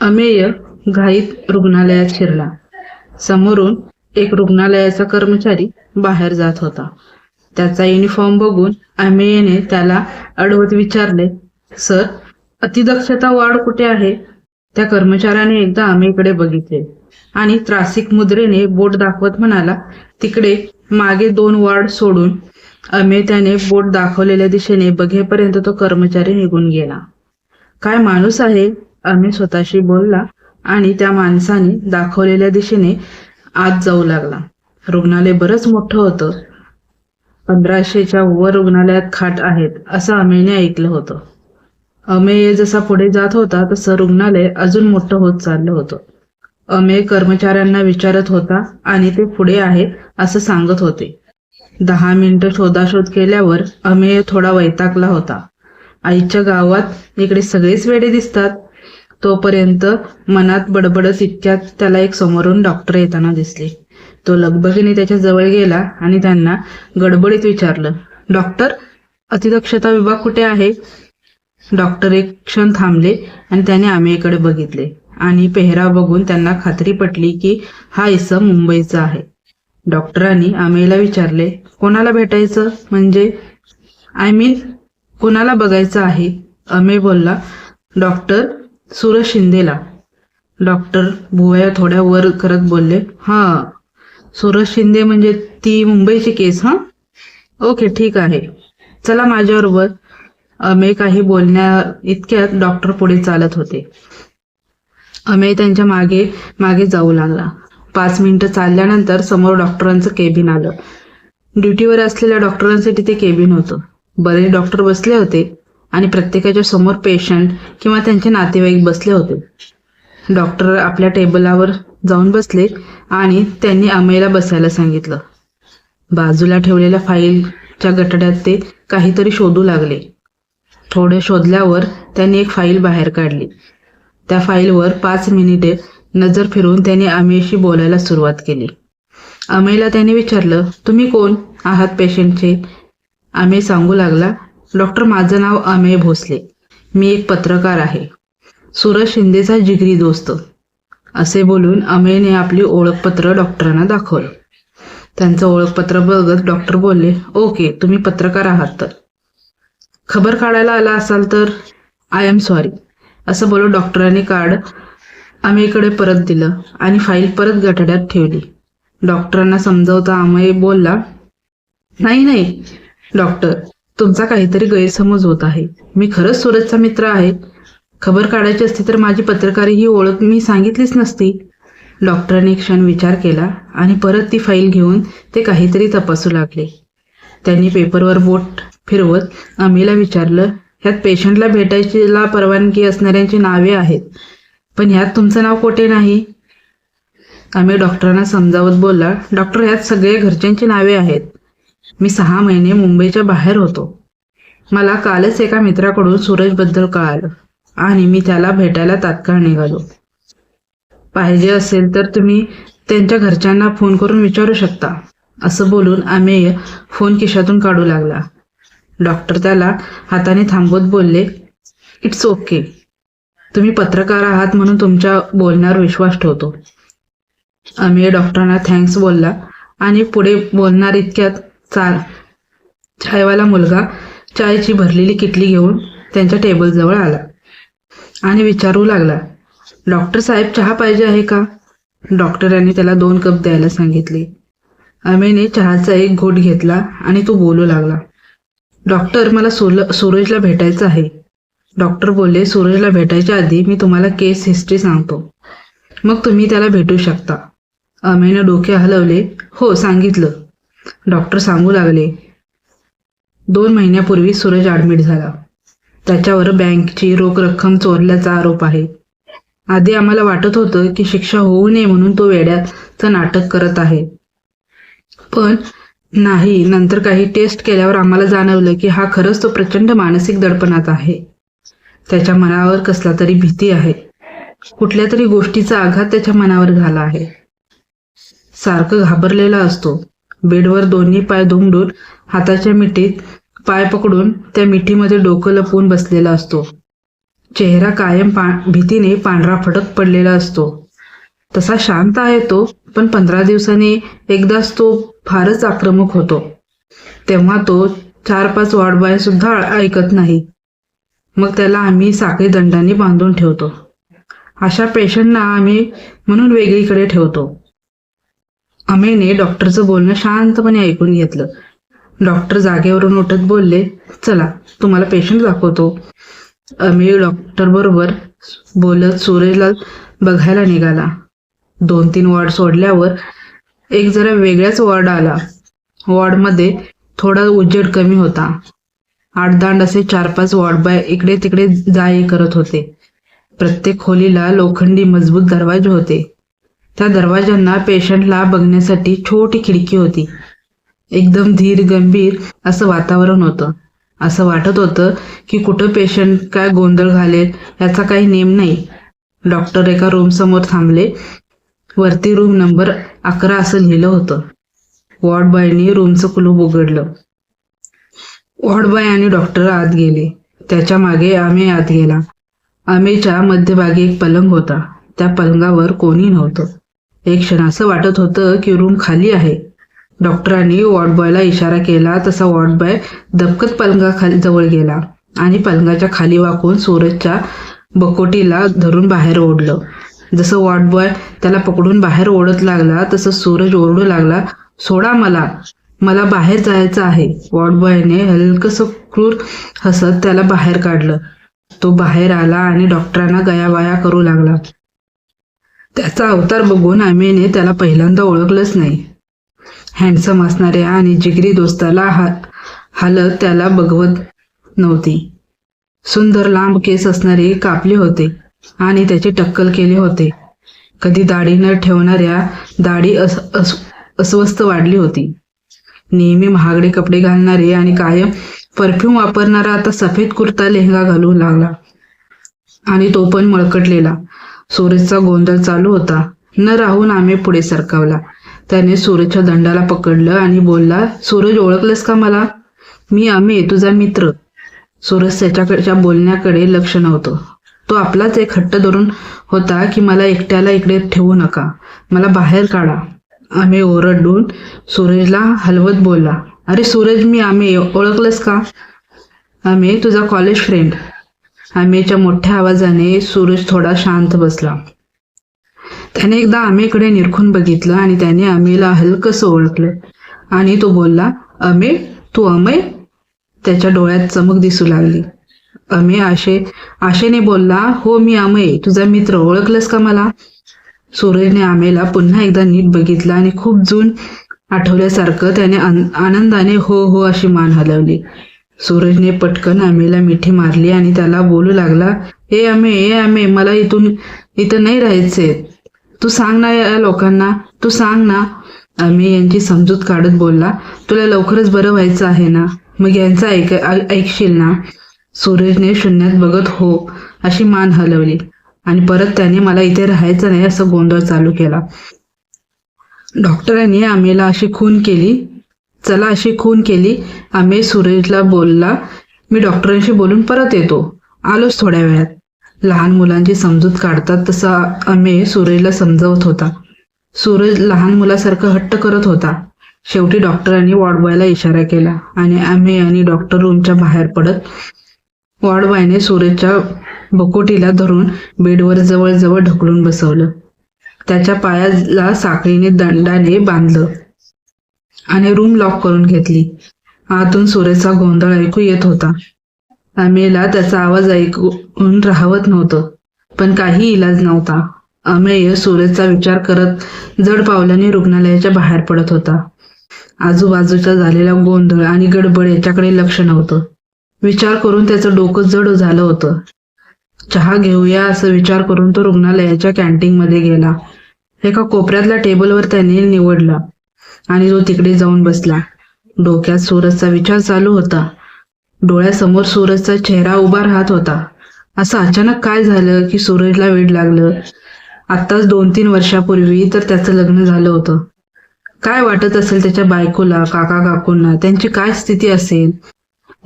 अमेय घाईत रुग्णालयात शिरला. समोरून एक रुग्णालयाचा कर्मचारी बाहेर जात होता. त्याचा युनिफॉर्म बघून अमेयने त्याला अडवत विचारले सर अतिदक्षता वाढ कुठे आहे? त्या कर्मचाऱ्याने एकदा अमेयकडे बघितले आणि त्रासिक मुद्रेने बोट दाखवत म्हणाला तिकडे मागे दोन वार्ड सोडून. अमेय त्याने बोट दाखवलेल्या दिशेने बघेपर्यंत तो कर्मचारी निघून गेला. काय माणूस आहे? आम्ही स्वतःशी बोलला आणि त्या माणसाने दाखवलेल्या दिशेने आत जाऊ लागला. रुग्णालय बरंच मोठं होतं. पंधराशेच्या वर रुग्णालयात खाट आहेत असं अमेयने ऐकलं होतं. अमेय जसा पुढे जात होता तसं रुग्णालय अजून मोठं होत चाललं होतं. अमेय कर्मचाऱ्यांना विचारत होता आणि ते पुढे आहे असं सांगत होते. दहा मिनिटं शोधाशोध केल्यावर अमेय थोडा वैतागला होता. आईच्या गावात इकडे सगळेच वेडे दिसतात. तोपर्यंत मनात बडबडत इतक्यात त्याला एक समोरून डॉक्टर येताना दिसले. तो लगबगीने त्याच्याजवळ गेला आणि त्यांना गडबडीत विचारलं डॉक्टर अतिदक्षता विभाग कुठे आहे? डॉक्टर एक क्षण थांबले आणि त्याने आमेकडे बघितले आणि पेहराव बघून त्यांना खात्री पटली की हा इसम मुंबईचा आहे. डॉक्टरांनी आमेला विचारले कोणाला भेटायचं? म्हणजे आय मीन कोणाला बघायचं आहे? अमे बोलला डॉक्टर सुरज शिंदेला. डॉक्टर भुवया थोड्या वर करत बोलले हां सुरज शिंदे म्हणजे ती मुंबईची केस हां? ओके ठीक आहे. चला माझ्याबरोबर अमे काही बोलण्या इतक्यात डॉक्टर पुढे चालत होते. अमे त्यांच्या मागे मागे जाऊ लागला. पाच मिनिटं चालल्यानंतर समोर डॉक्टरांचं केबिन आलं. ड्युटीवर असलेल्या डॉक्टरांसाठी ते केबिन होतं. बरेच डॉक्टर बसले होते. आणि प्रत्येकाच्या समोर पेशंट किंवा त्यांचे नातेवाईक बसले होते. डॉक्टर आपल्या टेबलावर जाऊन बसले आणि त्यांनी अमेयला बसायला सांगितलं. बाजूला ठेवलेल्या फाईलच्या गटड्यात ते काहीतरी शोधू लागले. थोडे शोधल्यावर त्यांनी एक फाईल बाहेर काढली. त्या फाईलवर पाच मिनिटे नजर फिरवून त्यांनी अमेयशी बोलायला सुरुवात केली. अमेयला त्याने विचारलं तुम्ही कोण? आहात पेशंटचे आम्ही सांगू लागला डॉक्टर माझं नाव अमेय भोसले. मी एक पत्रकार आहे. सुरज शिंदेचा जिगरी दोस्त. असे बोलून अमेयने आपली ओळखपत्र डॉक्टरांना दाखवलं. त्यांचं ओळखपत्र बघत डॉक्टर बोलले ओके तुम्ही पत्रकार आहात तर. खबर काढायला आला असाल तर? I am sorry. असं बोलून डॉक्टरांनी कार्ड अमेयकडे परत दिलं आणि फाईल परत गठड्यात ठेवली. डॉक्टरांना समजवता अमय बोलला नाही नाही डॉक्टर तुमचा काहीतरी गैरसमज होत आहे. मी खरंच सूरजचा मित्र आहे. खबर काढायची असती तर माझी पत्रकारी ही ओळख मी सांगितलीच नसती. डॉक्टरांनी क्षण विचार केला आणि परत ती फाईल घेऊन ते काहीतरी तपासू लागले. त्यांनी पेपरवर बोट फिरवत अमीला विचारलं ह्यात पेशंटला भेटायचीला परवानगी असणाऱ्यांची नावे आहेत पण ह्यात तुमचं नाव कोठे नाही? आम्ही डॉक्टरांना समजावत बोलला डॉक्टर ह्यात सगळे घरच्यांची नावे आहेत. मी सहा महिने मुंबईच्या बाहेर होतो. मला कालच एका मित्राकडून सूरजबद्दल कळालं आणि मी त्याला भेटायला तात्काळ निघालो. पाहिजे असेल तर तुम्ही त्यांच्या घरच्यांना फोन करून विचारू शकता असं बोलून अमेय फोन खिशातून काढू लागला. डॉक्टर त्याला हाताने थांबवत बोलले इट्स ओके. तुम्ही पत्रकार आहात म्हणून तुमच्या बोलण्यावर विश्वास ठेवतो. अमेय डॉक्टरांना थँक्स बोलला आणि पुढे बोलणार इतक्यात चाल चायवाला मुलगा चायची भरलेली किटली घेऊन त्यांच्या टेबलजवळ आला आणि विचारू लागला डॉक्टर साहेब चहा पाहिजे आहे का? डॉक्टरांनी त्याला दोन कप द्यायला सांगितले. अमेने चहाचा एक घोट घेतला आणि तो बोलू लागला डॉक्टर मला सोल सूरजला भेटायचं आहे. डॉक्टर बोलले सूरजला भेटायच्या आधी मी तुम्हाला केस हिस्ट्री सांगतो. मग तुम्ही त्याला भेटू शकता. अमेनं डोके हलवले हो सांगितलं. डॉक्टर सांगू लागले. दोन महिन्यापूर्वी सूरज ॲडमिट झाला. त्याच्यावर बँकची रोख रक्कम चोरल्याचा आरोप आहे. आधी आम्हाला वाटत होतं की शिक्षा होऊ नये म्हणून तो वेड्याचं नाटक करत आहे. पण नाही नंतर काही टेस्ट केल्यावर आम्हाला जाणवलं की हा खरंच तो प्रचंड मानसिक दडपणात आहे. त्याच्या मनावर कसला तरी भीती आहे. कुठल्या तरी गोष्टीचा आघात त्याच्या मनावर झाला आहे. सारखं घाबरलेला असतो. बेडवर दोन्ही पाय दुमडून हाताच्या मिठीत पाय पकडून त्या मिठीमध्ये डोकं लपवून बसलेला असतो. चेहरा कायम पा भीतीने पांढरा फटक पडलेला असतो. तसा शांत आहे तो पण पंधरा दिवसांनी एकदाच तो फारच आक्रमक होतो. तेव्हा तो चार पाच वाडबाय सुद्धा ऐकत नाही. मग त्याला आम्ही साखळी दंडाने बांधून ठेवतो. अशा पेशंटना आम्ही म्हणून वेगळीकडे ठेवतो. अमेने डॉक्टरचं बोलणं शांतपणे ऐकून घेतलं. डॉक्टर जागेवरून उठत बोलले चला तुम्हाला पेशंट दाखवतो. अमे डॉक्टर बरोबर बोलत सूरजला बघायला निघाला. दोन तीन वॉर्ड सोडल्यावर एक जरा वेगळाच वॉर्ड आला. वॉर्डमध्ये थोडा उजेड कमी होता. आठदांड असे चार पाच वॉर्ड बाय इकडे तिकडे जाय करत होते. प्रत्येक खोलीला लोखंडी मजबूत दरवाजे होते. त्या दरवाज्यांना पेशंटला बघण्यासाठी छोटी खिडकी होती. एकदम धीर गंभीर असं वातावरण होतं. असं वाटत होतं की कुठं पेशंट काय गोंधळ घालेल याचा काही नेम नाही. डॉक्टर एका रूम समोर थांबले. वरती रूम नंबर अकरा असं लिहिलं होतं. वॉर्डबॉयनी रूमचं कुलूप उघडलं. वॉर्डबॉय आणि डॉक्टर आत गेले. त्याच्यामागे आमे आत गेला. आमेच्या मध्यभागी एक पलंग होता. त्या पलंगावर कोणी नव्हतं. एक क्षण असं वाटत होतं की रूम खाली आहे. डॉक्टरांनी वॉर्ड बॉयला इशारा केला तसा वॉर्ड बॉय दबकत पलंगाखाली जवळ गेला आणि पलंगाच्या खाली वाकून सूरजच्या बकोटीला धरून बाहेर ओढलं. जसं वॉर्ड बॉय त्याला पकडून बाहेर ओढत लागला तसं सूरज ओरडू लागला सोडा मला मला बाहेर जायचं आहे. वॉर्ड बॉयने हलकस क्रूर हसत त्याला बाहेर काढलं. तो बाहेर आला आणि डॉक्टरांना गयाबाया करू लागला. त्याचा अवतार बघून आम्हीने त्याला पहिल्यांदा ओळखलंच नाही. हँडसम असणाऱ्या आणि जिगरी दोस्ताला हा हालत त्याला बघवत नव्हती. सुंदर लांब केस असणारे कापले होते आणि त्याची टक्कल केले होते. कधी दाढी न ठेवणाऱ्या दाढी अस अस अस्वस्थ वाढली होती. नेहमी महागडे कपडे घालणारे आणि कायम परफ्यूम वापरणारा आता सफेद कुर्ता लेहंगा घालू लागला. आणि तो पण मळकटलेला. सूरजचा गोंधळ चालू होता. न राहून आम्ही पुढे सरकावला. त्याने सूरजच्या दंडाला पकडलं आणि बोलला सूरज ओळखलंस का मला? मी आम्ही तुझा मित्र. सूरज त्याच्याकडच्या बोलण्याकडे लक्ष नव्हतं. तो आपलाच एक हट्ट धरून होता की मला एकट्याला इकडे ठेवू नका. मला बाहेर काढा. आम्ही ओरडून सूरजला हलवत बोलला अरे सूरज मी आम्ही ओळखलंस का? आम्ही तुझा कॉलेज फ्रेंड आम्हीच्या मोठ्या आवाजाने सूरज थोडा शांत बसला. त्याने एकदा आम्हीकडे निरखून बघितलं आणि त्याने अमेला हलकस ओळखलं. आणि तो बोलला अमे तू अमय? त्याच्या डोळ्यात चमक दिसू लागली. अमे आशे आशेने बोलला हो मी अमय. तुझा मित्र ओळखलंस का मला? सूरजने आमेला पुन्हा एकदा नीट बघितलं आणि खूप जून आठवल्यासारखं त्याने आनंदाने हो हो अशी मान हलवली. सूरजने पटकन आमेला मिठी मारली आणि त्याला बोलू लागला ए आमे ए आमे मला इथून इथं नाही राहायचे तू सांग ना या लोकांना तू सांग ना. आम्ही यांची समजूत काढत बोलला तुला लवकरच बरं व्हायचं आहे ना? मग यांचं ऐक ऐकशील ना? सूरजने शून्यात बघत हो अशी मान हलवली आणि परत त्याने मला इथे राहायचं नाही असं गोंधळ चालू केला. डॉक्टरांनी आमेला अशी खून केली चला अशी खून केली. आम्ही सुरेशला बोलला मी डॉक्टरांशी बोलून परत येतो. आलोच थोड्या वेळात. लहान मुलांची समजूत काढतात तसा आम्ही सूरजला समजवत होता. सूरज लहान मुलासारखं हट्ट करत होता. शेवटी डॉक्टरांनी वॉर्डबॉयला इशारा केला आणि आम्ही आणि डॉक्टर रूमच्या बाहेर पडत वॉर्डबॉयने सूरजच्या बकोटीला धरून बेडवर जवळजवळ ढकलून बसवलं. त्याच्या पायाला साखळीने दंडाने बांधलं. आणि रूम लॉक करून घेतली. आतून सुरेचा गोंधळ ऐकू येत होता. अमेला त्याचा आवाज ऐकून राहवत नव्हतं पण काही इलाज नव्हता. अमेय सुरेचा विचार करत जड पावलाने रुग्णालयाच्या बाहेर पडत होता. आजूबाजूचा झालेला गोंधळ आणि गडबड याच्याकडे लक्ष नव्हतं. विचार करून त्याचं डोकं जड झालं होतं. चहा घेऊया असं विचार करून तो रुग्णालयाच्या कॅन्टीनमध्ये गेला. एका कोपऱ्यातल्या टेबलवर त्याने निवडला. आणि तो तिकडे जाऊन बसला. डोक्यात सूरजचा विचार चालू होता. डोळ्यासमोर सूरजचा चेहरा उभा राहत होता. असं अचानक काय झालं की सूरजला वेड लागलं? आत्ताच दोन तीन वर्षापूर्वी तर त्याचं लग्न झालं होतं. काय वाटत असेल त्याच्या बायकोला काका काकूंना? त्यांची काय स्थिती असेल?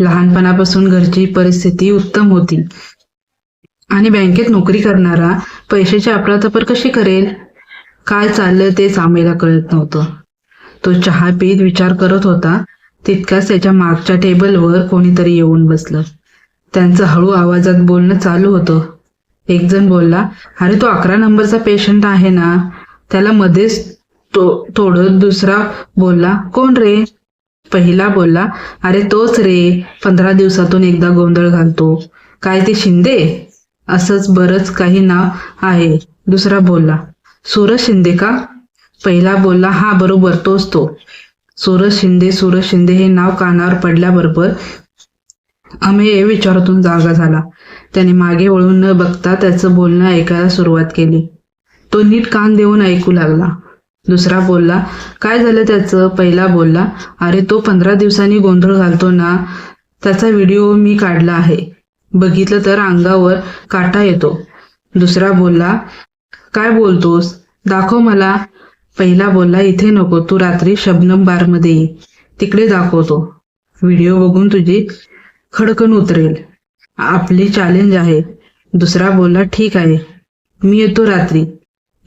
लहानपणापासून घरची परिस्थिती उत्तम होती. आणि बँकेत नोकरी करणारा पैशाची अपरातपर कशी करेल? काय चाललं तेच सामेला कळत नव्हतं. तो चहा पीत विचार करत होता. तितकाच त्याच्या मागच्या टेबलवर कोणीतरी येऊन बसलं. त्यांचं हळू आवाजात बोलणं चालू होतं. एक जण बोलला अरे तो अकरा नंबरचा पेशंट आहे ना? त्याला मध्येच तो तोडत दुसरा बोलला कोण रे? पहिला बोलला अरे तोच रे. पंधरा दिवसातून एकदा गोंधळ घालतो. काय ते शिंदे? असंच बरंच काही नाव आहे. दुसरा बोलला सूरज शिंदे का? पहिला बोलला हा बरोबर तोच तो. सूरज शिंदे सूरज शिंदे हे नाव कानावर पडल्याबरोबर अमेय विचारातून जागा झाला. त्याने मागे वळून न बघता त्याचं बोलणं ऐकायला सुरुवात केली. तो नीट कान देऊन ऐकू लागला. दुसरा बोलला काय झालं त्याचं? पहिला बोलला अरे तो पंधरा दिवसांनी गोंधळ घालतो ना त्याचा व्हिडिओ मी काढला आहे. बघितलं तर अंगावर काटा येतो. दुसरा बोलला काय बोलतोस? दाखव मला. पहिला बोलला इथे नको तू रात्री शबनम बारमध्ये ये. तिकडे दाखवतो. व्हिडिओ बघून तुझी खडकन उतरेल. आपली चॅलेंज आहे. दुसरा बोलला ठीक आहे. मी येतो रात्री.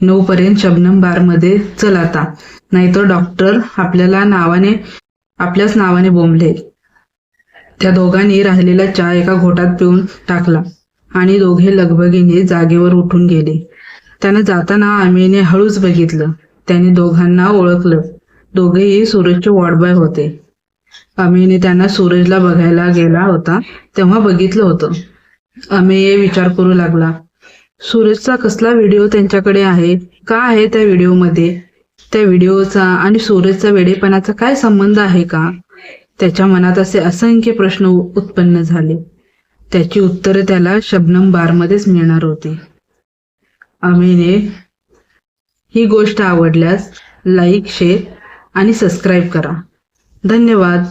नऊ पर्यंत शबनम बारमध्ये चल आता. नाहीतर डॉक्टर आपल्याला नावाने आपल्याच नावाने बोंबले त्या दोघांनी राहिलेला चहा एका घोटात पिऊन टाकला आणि दोघे लगबगीने जागेवर उठून गेले. त्यानं जाताना आमीने हळूच बघितलं. त्याने दोघांना ओळखलं. दोघेही सूरजचे वॉर्डबॉय होते. अमेयने त्यांना सूरजला बघायला गेला होता तेव्हा बघितलं होतं. अमेय विचार करू लागला. सूरजचा कसला व्हिडिओ त्यांच्याकडे आहे? का आहे त्या व्हिडिओमध्ये? त्या व्हिडिओचा आणि सूरजचा वेडेपणाचा काय संबंध आहे का? त्याच्या मनात असे असंख्य प्रश्न उत्पन्न झाले. त्याची उत्तरे त्याला शबनम बारमध्येच मिळणार होती. अमेने ही गोष्ट आवडल्यास लाईक शेअर आणि सबस्क्राईब करा. धन्यवाद.